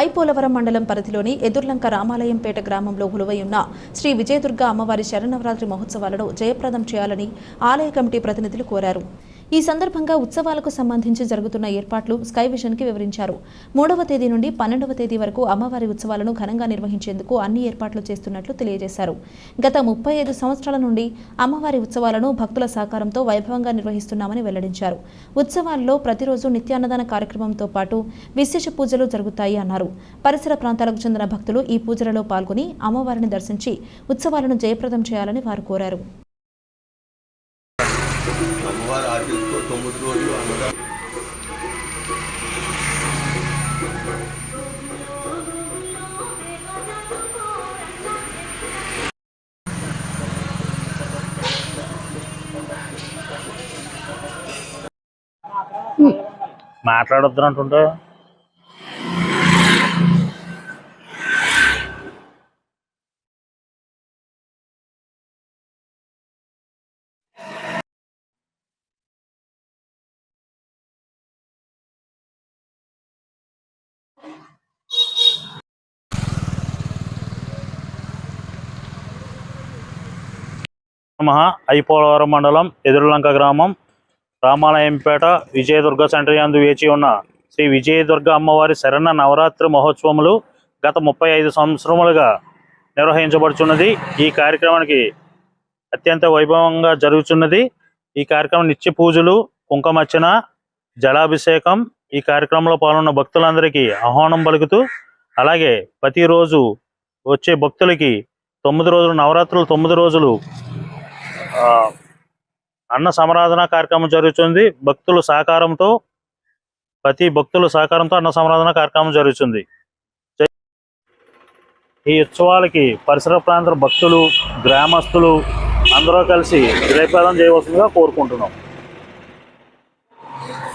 ఐపోలవరం మండలం పరిధిలోని ఎదుర్లంక రామాలయంపేట గ్రామంలో కొలువై ఉన్న శ్రీ విజయదుర్గ అమ్మవారి శరణవరాత్రి మహోత్సవాలను జయప్రదం చేయాలని ఆలయ కమిటీ ప్రతినిధులు కోరారు. ఈ సందర్భంగా ఉత్సవాలకు సంబంధించి జరుగుతున్న ఏర్పాట్లు స్కై విజన్కి వివరించారు. మూడవ తేదీ నుండి పన్నెండవ తేదీ వరకు అమ్మవారి ఉత్సవాలను ఘనంగా నిర్వహించేందుకు అన్ని ఏర్పాట్లు చేస్తున్నట్లు తెలియజేశారు. గత ముప్పై ఐదు సంవత్సరాల నుండి అమ్మవారి ఉత్సవాలను భక్తుల సహకారంతో వైభవంగా నిర్వహిస్తున్నామని వెల్లడించారు. ఉత్సవాల్లో ప్రతిరోజు నిత్యాన్నదాన కార్యక్రమంతో పాటు విశేష పూజలు జరుగుతాయి అన్నారు. పరిసర ప్రాంతాలకు చెందిన భక్తులు ఈ పూజలలో పాల్గొని అమ్మవారిని దర్శించి ఉత్సవాలను జయప్రదం చేయాలని వారు కోరారు. అమ్మవారి ఆశీస్సుతో తొమ్మిది రోజులు అన్నదానం మాట్లాడొద్దు అంటుంటే మహా ఐపోలవరం మండలం ఎదురులంక గ్రామం రామాలయంపేట విజయదుర్గ సెంటర్ యందు వేచి ఉన్న శ్రీ విజయదుర్గ అమ్మవారి శరణ నవరాత్రి మహోత్సవములు గత ముప్పై ఐదు సంవత్సరములుగా నిర్వహించబడుచున్నది. ఈ కార్యక్రమానికి అత్యంత వైభవంగా జరుగుతున్నది ఈ కార్యక్రమం నిత్య పూజలు కుంకమర్చన జలాభిషేకం ఈ కార్యక్రమంలో పాల్గొన్న భక్తులందరికీ ఆహ్వానం పలుకుతూ అలాగే ప్రతిరోజు వచ్చే భక్తులకి తొమ్మిది రోజులు నవరాత్రులు తొమ్మిది రోజులు అన్న సమరాధన కార్యక్రమం జరుగుతుంది. భక్తుల సహకారంతో ప్రతి భక్తుల సహకారంతో అన్న సమరాధన కార్యక్రమం జరుగుతుంది. ఈ ఉత్సవాలకి పరిసర ప్రాంత భక్తులు గ్రామస్తులు అందరూ కలిసి జయప్రదం చేయవలసిందిగా కోరుకుంటున్నాం.